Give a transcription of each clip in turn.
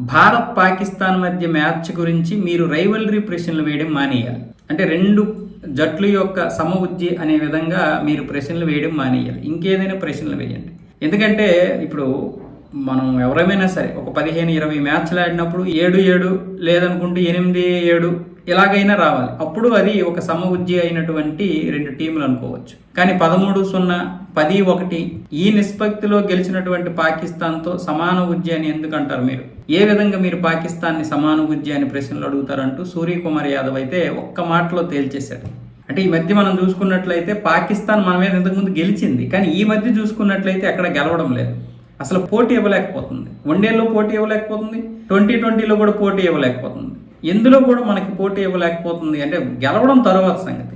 భారత్ పాకిస్తాన్ మధ్య మ్యాచ్ గురించి మీరు రైవల్రీ ప్రశ్నలు వేయడం మానేయాలి. అంటే రెండు జట్లు యొక్క సమవుజ్జి అనే విధంగా మీరు ప్రశ్నలు వేయడం మానేయాలి. ఇంకేదైనా ప్రశ్నలు వేయండి. ఎందుకంటే ఇప్పుడు మనం ఎవరైనా సరే ఒక పదిహేను ఇరవై మ్యాచ్లు ఆడినప్పుడు ఏడు ఏడు లేదనుకుంటే ఎనిమిది ఏడు ఎలాగైనా రావాలి. అప్పుడు అది ఒక సమవుజ్జి అయినటువంటి రెండు టీములు అనుకోవచ్చు. కానీ పదమూడు సున్నా పది ఒకటి ఈ నిష్పత్తిలో గెలిచినటువంటి పాకిస్తాన్తో సమాన ఉజ్జి అని ఎందుకంటారు మీరు? ఏ విధంగా మీరు పాకిస్తాన్ని సమాన ఉజ్జి అని ప్రశ్నలు అడుగుతారంటూ సూర్యకుమార్ యాదవ్ అయితే ఒక్క మాటలో తేల్చేశాడు. అంటే ఈ మధ్య మనం చూసుకున్నట్లయితే పాకిస్తాన్ మన మీద ఇంతకుముందు గెలిచింది. కానీ ఈ మధ్య చూసుకున్నట్లయితే అక్కడ గెలవడం లేదు. అసలు పోటీ ఇవ్వలేకపోతుంది. వన్డేలో పోటీ ఇవ్వలేకపోతుంది. ట్వంటీ ట్వంటీలో కూడా పోటీ ఇవ్వలేకపోతుంది. ఎందులో కూడా మనకి పోటీ ఇవ్వలేకపోతుంది అంటే గెలవడం తర్వాత సంగతి.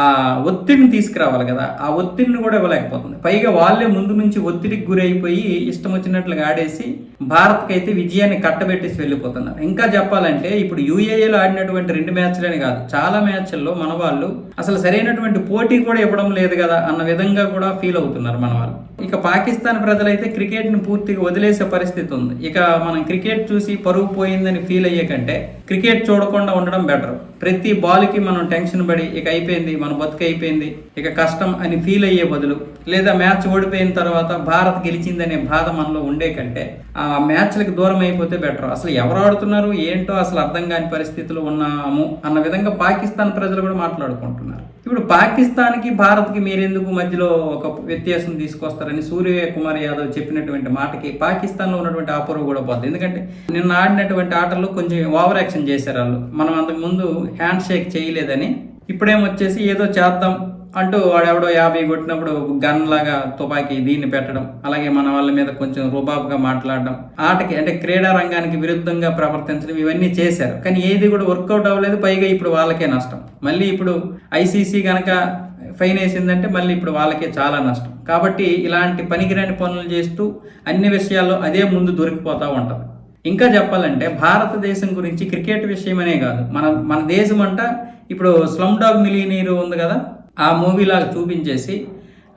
ఆ ఒత్తిడిని తీసుకురావాలి కదా. ఆ ఒత్తిడిని కూడా ఇవ్వలేకపోతుంది. పైగా వాళ్ళే ముందు నుంచి ఒత్తిడికి గురైపోయి ఇష్టం వచ్చినట్లుగా ఆడేసి భారత్కి అయితే విజయాన్ని కట్టబెట్టేసి వెళ్ళిపోతున్నారు. ఇంకా చెప్పాలంటే ఇప్పుడు యూఏఏలో ఆడినటువంటి రెండు మ్యాచ్లనే కాదు చాలా మ్యాచ్ల్లో మన వాళ్ళు అసలు సరైనటువంటి పోటీ కూడా ఇవ్వడం లేదు కదా అన్న విధంగా కూడా ఫీల్ అవుతున్నారు మన వాళ్ళు. ఇక పాకిస్తాన్ ప్రజలైతే క్రికెట్ని పూర్తిగా వదిలేసే పరిస్థితి ఉంది. ఇక మనం క్రికెట్ చూసి పరుగు పోయిందని ఫీల్ అయ్యే కంటే క్రికెట్ చూడకుండా ఉండడం బెటర్. ప్రతి బాల్కి మనం టెన్షన్ పడి ఇక అయిపోయింది మన బతుకు అయిపోయింది ఇక కష్టం అని ఫీల్ అయ్యే బదులు లేదా మ్యాచ్ ఓడిపోయిన తర్వాత భారత్ గెలిచిందనే బాధ మనలో ఉండే కంటే ఆ మ్యాచ్లకు దూరం అయిపోతే బెటర్ అసలు ఎవరు ఆడుతున్నారు ఏంటో అసలు అర్థం కాని పరిస్థితులు ఉన్నాము అన్న విధంగా పాకిస్తాన్ ప్రజలు కూడా మాట్లాడుకుంటున్నారు. ఇప్పుడు పాకిస్తాన్కి భారత్కి మీరెందుకు మధ్యలో ఒక వ్యత్యాసం తీసుకొస్తారని సూర్య కుమార్ యాదవ్ చెప్పినటువంటి మాటకి పాకిస్తాన్లో ఉన్నటువంటి ఆపరువు కూడా పోతుంది ఎందుకంటే నిన్న ఆడినటువంటి ఆటల్లో కొంచెం ఓవర్ యాక్షన్ చేశారు వాళ్ళు. మనం అంతకు ముందు హ్యాండ్ షేక్ చేయలేదని. ఇప్పుడేమొచ్చేసి ఏదో చేద్దాం అంటూ వాడెవడో యాభై కొట్టినప్పుడు గన్ లాగా తుపాకీ దీన్ని పెట్టడం అలాగే మన వాళ్ళ మీద కొంచెం రుబాబుగా మాట్లాడడం ఆటకి అంటే క్రీడా రంగానికి విరుద్ధంగా ప్రవర్తించడం ఇవన్నీ చేశారు. కానీ ఏది కూడా వర్కౌట్ అవ్వలేదు పైగా ఇప్పుడు వాళ్ళకే నష్టం. మళ్ళీ ఇప్పుడు ఐసీసీ కనుక ఫైన్ వేసిందంటే మళ్ళీ ఇప్పుడు వాళ్ళకే చాలా నష్టం. కాబట్టి ఇలాంటి పనికిరాని పనులు చేస్తూ అన్ని విషయాల్లో అదే ముందు దొరికిపోతూ ఉంటుంది. ఇంకా చెప్పాలంటే భారతదేశం గురించి క్రికెట్ విషయమనే కాదు. మన మన దేశం అంట ఇప్పుడు స్లమ్ డాగ్ మిలియనీరు ఉంది కదా ఆ మూవీలాగా చూపించేసి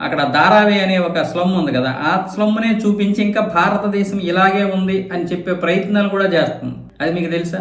అక్కడ ధారావి అనే ఒక స్లమ్ ఉంది కదా ఆ స్లమ్నే చూపించి ఇంకా భారతదేశం ఇలాగే ఉంది అని చెప్పే ప్రయత్నాలు కూడా చేస్తుంది. అది మీకు తెలుసా?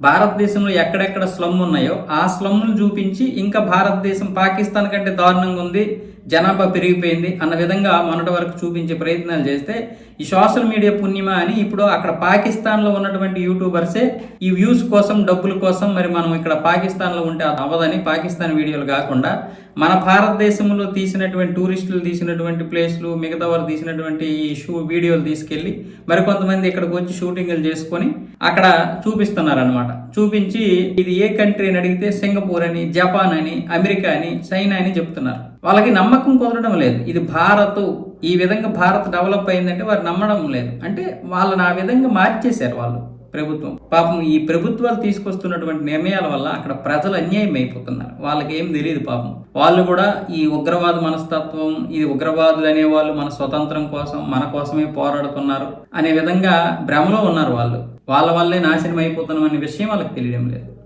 భారతదేశంలో ఎక్కడెక్కడ స్లమ్ ఉన్నాయో ఆ స్లమ్ను చూపించి ఇంకా భారతదేశం పాకిస్తాన్ కంటే దారుణంగా ఉంది జనాభా పెరిగిపోయింది అన్న విధంగా మొన్నటి వరకు చూపించే ప్రయత్నాలు చేస్తే ఈ సోషల్ మీడియా పుణ్యమా అని ఇప్పుడు అక్కడ పాకిస్తాన్లో ఉన్నటువంటి యూట్యూబర్సే ఈ వ్యూస్ కోసం డబ్బుల కోసం మరి మనం ఇక్కడ పాకిస్తాన్లో ఉంటే అవ్వదని పాకిస్తాన్ వీడియోలు కాకుండా మన భారతదేశంలో తీసినటువంటి టూరిస్టులు తీసినటువంటి ప్లేస్లు మిగతా వారు తీసినటువంటి ఈ షూ వీడియోలు తీసుకెళ్ళి మరికొంతమంది ఇక్కడికి వచ్చి షూటింగ్లు చేసుకొని అక్కడ చూపిస్తున్నారు అనమాట చూపించి ఇది ఏ కంట్రీ అని అడిగితే సింగపూర్ అని జపాన్ అని అమెరికా అని చైనా అని చెప్తున్నారు. వాళ్ళకి నమ్మకం కుదరడం లేదు. ఇది భారత్ ఈ విధంగా భారత్ డెవలప్ అయిందంటే వారు నమ్మడం లేదు. అంటే వాళ్ళని ఆ విధంగా మార్చేశారు వాళ్ళు ప్రభుత్వం. పాపం ఈ ప్రభుత్వాలు తీసుకొస్తున్నటువంటి నిర్ణయాల వల్ల అక్కడ ప్రజలు అన్యాయం అయిపోతున్నారు. వాళ్ళకి ఏం తెలియదు పాపం. వాళ్ళు కూడా ఈ ఉగ్రవాద మనస్తత్వం ఈ ఉగ్రవాదులు అనే వాళ్ళు మన స్వతంత్రం కోసం మన కోసమే పోరాడుతున్నారు అనే విధంగా భ్రమలో ఉన్నారు వాళ్ళు. వాళ్ళ వల్లే నాశనం అయిపోతున్నాం అనే విషయం వాళ్ళకి తెలియడం లేదు.